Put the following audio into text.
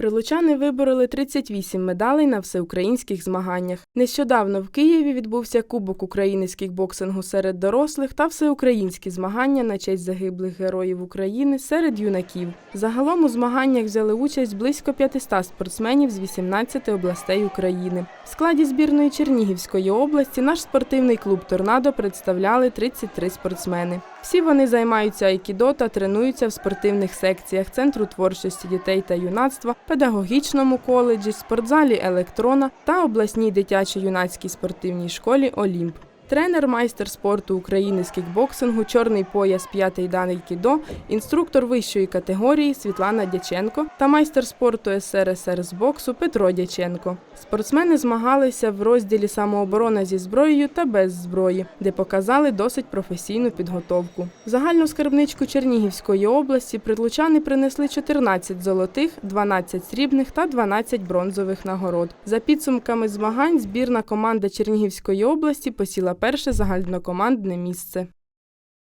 Прилучани вибороли 38 медалей на всеукраїнських змаганнях. Нещодавно в Києві відбувся Кубок України з кікбоксингу серед дорослих та всеукраїнські змагання на честь загиблих героїв України серед юнаків. Загалом у змаганнях взяли участь близько 500 спортсменів з 18 областей України. В складі збірної Чернігівської області наш спортивний клуб Торнадо представляли 33 спортсмени. Всі вони займаються айкідо та тренуються в спортивних секціях Центру творчості дітей та юнацтва, педагогічному коледжі, спортзалі Електрона та обласній дитячо-юнацькій спортивній школі Олімп. Тренер, майстер спорту України з кікбоксингу, чорний пояс п'ятий дан айкідо, інструктор вищої категорії Світлана Дяченко та майстер спорту СРСР з боксу Петро Дяченко. Спортсмени змагалися в розділі самооборона зі зброєю та без зброї, де показали досить професійну підготовку. Загальну скарбничку Чернігівської області прилучани принесли 14 золотих, 12 срібних та 12 бронзових нагород. За підсумками змагань збірна команда Чернігівської області посіла перше загальнокомандне місце.